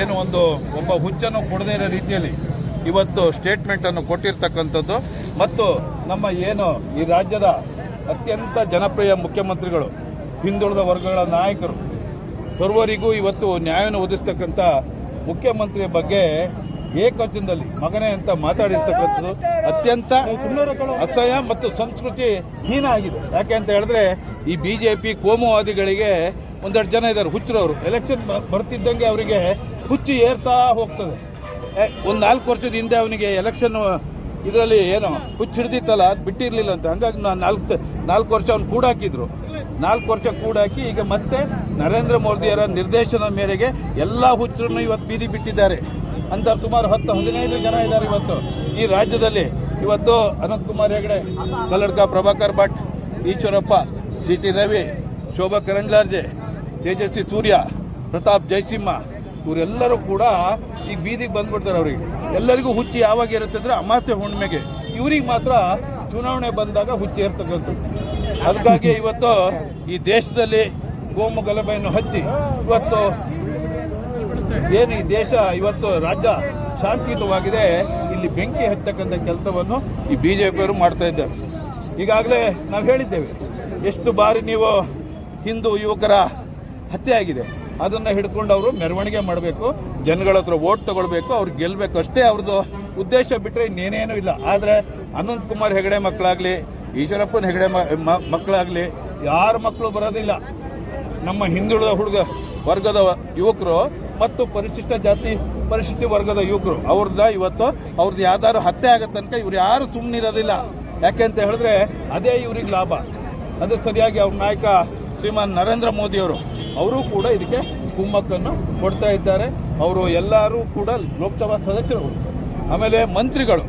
ಏನು ಒಂದು ಒಬ್ಬ ಹುಚ್ಚನ್ನು ಕೊಡದೇ ಇರೋ ರೀತಿಯಲ್ಲಿ ಇವತ್ತು ಸ್ಟೇಟ್ಮೆಂಟನ್ನು ಕೊಟ್ಟಿರ್ತಕ್ಕಂಥದ್ದು. ಮತ್ತು ನಮ್ಮ ಏನು ಈ ರಾಜ್ಯದ ಅತ್ಯಂತ ಜನಪ್ರಿಯ ಮುಖ್ಯಮಂತ್ರಿಗಳು, ಹಿಂದುಳಿದ ವರ್ಗಗಳ ನಾಯಕರು, ಸರ್ವರಿಗೂ ಇವತ್ತು ನ್ಯಾಯವನ್ನು ಒದಿಸ್ತಕ್ಕಂಥ ಮುಖ್ಯಮಂತ್ರಿಯ ಬಗ್ಗೆ ಏಕವಚನದಲ್ಲಿ ಮಗನೇ ಅಂತ ಮಾತಾಡಿರ್ತಕ್ಕಂಥದ್ದು ಅತ್ಯಂತ ಅಸಹ್ಯ ಮತ್ತು ಸಂಸ್ಕೃತಿ ಹೀನ ಆಗಿದೆ. ಯಾಕೆ ಅಂತ ಹೇಳಿದ್ರೆ ಈ ಬಿ ಜೆ ಪಿ ಕೋಮುವಾದಿಗಳಿಗೆ ಒಂದೆರಡು ಜನ ಇದ್ದಾರೆ, ಹುಚ್ಚರವರು. ಎಲೆಕ್ಷನ್ ಬರ್ತಿದ್ದಂಗೆ ಅವರಿಗೆ ಹುಚ್ಚು ಏರ್ತಾ ಹೋಗ್ತದೆ. ಒಂದು ನಾಲ್ಕು ವರ್ಷದ ಹಿಂದೆ ಅವನಿಗೆ ಎಲೆಕ್ಷನ್ ಇದರಲ್ಲಿ ಏನು ಹುಚ್ಚು ಹಿಡ್ದಿತ್ತಲ್ಲ, ಅದು ಬಿಟ್ಟಿರಲಿಲ್ಲ ಅಂತ. ಹಂಗಾಗಿ ನಾನು ನಾಲ್ಕು ನಾಲ್ಕು ವರ್ಷ ಅವ್ನು ಕೂಡಾಕಿದ್ರು. ನಾಲ್ಕು ವರ್ಷ ಕೂಡಾಕಿ ಈಗ ಮತ್ತೆ ನರೇಂದ್ರ ಮೋದಿಯವರ ನಿರ್ದೇಶನ ಮೇರೆಗೆ ಎಲ್ಲ ಹುಚ್ಚರನ್ನು ಇವತ್ತು ಬೀದಿ ಬಿಟ್ಟಿದ್ದಾರೆ. ಅಂತ ಸುಮಾರು ಹತ್ತು, ಹದಿನೈದು ಜನ ಇದ್ದಾರೆ ಇವತ್ತು. ಈ ರಾಜ್ಯದಲ್ಲಿ ಇವತ್ತು ಅನಂತಕುಮಾರ್ ಹೆಗಡೆ ಕಲ್ಲಡ್ಕ ಪ್ರಭಾಕರ್ ಭಟ್, ಈಶ್ವರಪ್ಪ, ಸಿ ಟಿ ರವಿ, ಶೋಭಾ ಕರಂದ್ಲಾಜೆ, ತೇಜಸ್ವಿ ಸೂರ್ಯ, ಪ್ರತಾಪ್ ಜಯಸಿಂಹ ಇವರೆಲ್ಲರೂ ಕೂಡ ಈಗ ಬೀದಿಗೆ ಬಂದ್ಬಿಡ್ತಾರೆ ಅವರಿಗೆ. ಎಲ್ಲರಿಗೂ ಹುಚ್ಚಿ ಯಾವಾಗ ಇರುತ್ತೆ ಅಂದರೆ ಅಮಾಸ್ಯ ಹುಣ್ಣಿಮೆಗೆ ಇವ್ರಿಗೆ ಮಾತ್ರ ಚುನಾವಣೆ ಬಂದಾಗ ಹುಚ್ಚಿ ಇರ್ತಕ್ಕಂಥದ್ದು. ಅದಕ್ಕಾಗಿ ಇವತ್ತು ಈ ದೇಶದಲ್ಲಿ ಗೋಮು ಗಲಭೆಯನ್ನು ಹಚ್ಚಿ ಇವತ್ತು ಏನು ಈ ದೇಶ ಇವತ್ತು ರಾಜ್ಯ ಶಾಂತಿಯುತವಾಗಿದೆ, ಇಲ್ಲಿ ಬೆಂಕಿ ಹಚ್ಚತಕ್ಕಂಥ ಕೆಲಸವನ್ನು ಈ ಬಿ ಜೆ ಪಿಯವರು ಮಾಡ್ತಾ ಇದ್ದಾರೆ. ಈಗಾಗಲೇ ನಾವು ಹೇಳಿದ್ದೇವೆ, ಎಷ್ಟು ಬಾರಿ ನೀವು ಹಿಂದೂ ಯುವಕರ ಹತ್ಯೆ ಆಗಿದೆ ಅದನ್ನು ಹಿಡ್ಕೊಂಡು ಅವರು ಮೆರವಣಿಗೆ ಮಾಡಬೇಕು, ಜನಗಳ ಹತ್ರ ಓಟ್ ತಗೊಳ್ಬೇಕು, ಅವ್ರು ಗೆಲ್ಲಬೇಕು ಅಷ್ಟೇ ಅವ್ರದ್ದು ಉದ್ದೇಶ ಬಿಟ್ಟರೆ ಇನ್ನೇನೇನೂ ಇಲ್ಲ. ಆದರೆ ಅನಂತ್ ಕುಮಾರ್ ಹೆಗಡೆ ಮಕ್ಕಳಾಗಲಿ ಈಶ್ವರಪ್ಪನ ಹೆಗಡೆ ಮಕ್ಕಳಾಗಲಿ ಯಾರ ಮಕ್ಕಳು ಬರೋದಿಲ್ಲ. ನಮ್ಮ ಹಿಂದುಳಿದ ಹುಡುಗ, ವರ್ಗದ ಯುವಕರು ಮತ್ತು ಪರಿಶಿಷ್ಟ ಜಾತಿ, ಪರಿಶಿಷ್ಟ ವರ್ಗದ ಯುವಕರು ಅವ್ರದ್ದ ಇವತ್ತು ಅವ್ರದ್ದು ಯಾವ್ದಾದ್ರು ಹತ್ಯೆ ಆಗೋ ತನಕ ಇವ್ರು ಯಾರು ಸುಮ್ಮನಿರೋದಿಲ್ಲ ಯಾಕೆ ಅಂತ ಹೇಳಿದ್ರೆ ಅದೇ ಇವ್ರಿಗೆ ಲಾಭ. ಅದು ಸರಿಯಾಗಿ ಅವ್ರ ನಾಯಕ ಶ್ರೀಮಾನ್ ನರೇಂದ್ರ ಮೋದಿಯವರು ಅವರು ಕೂಡ ಇದಕ್ಕೆ ಕುಮ್ಮಕ್ಕನ್ನು ಕೊಡ್ತಾ ಇದ್ದಾರೆ. ಅವರು ಎಲ್ಲರೂ ಕೂಡ ಲೋಕಸಭಾ ಸದಸ್ಯರು. ಆಮೇಲೆ ಮಂತ್ರಿಗಳು,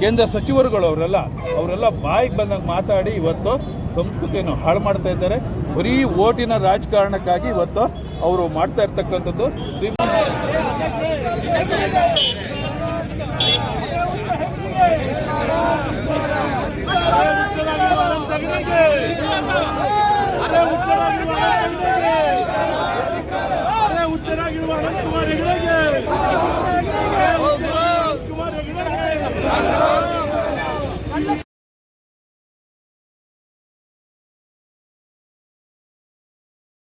ಕೇಂದ್ರ ಸಚಿವರುಗಳು ಅವರೆಲ್ಲ ಅವರೆಲ್ಲ ಬಾಯಿಗೆ ಬಂದಾಗ ಮಾತಾಡಿ ಇವತ್ತು ಸಂಸ್ಕೃತಿಯನ್ನು ಹಾಳು ಮಾಡ್ತಾ ಇದ್ದಾರೆ. ಬರೀ ಓಟಿನ ರಾಜಕಾರಣಕ್ಕಾಗಿ ಇವತ್ತು ಅವರು ಮಾಡ್ತಾ ಇರ್ತಕ್ಕಂಥದ್ದು ಶ್ರೀಮಂತ कुमार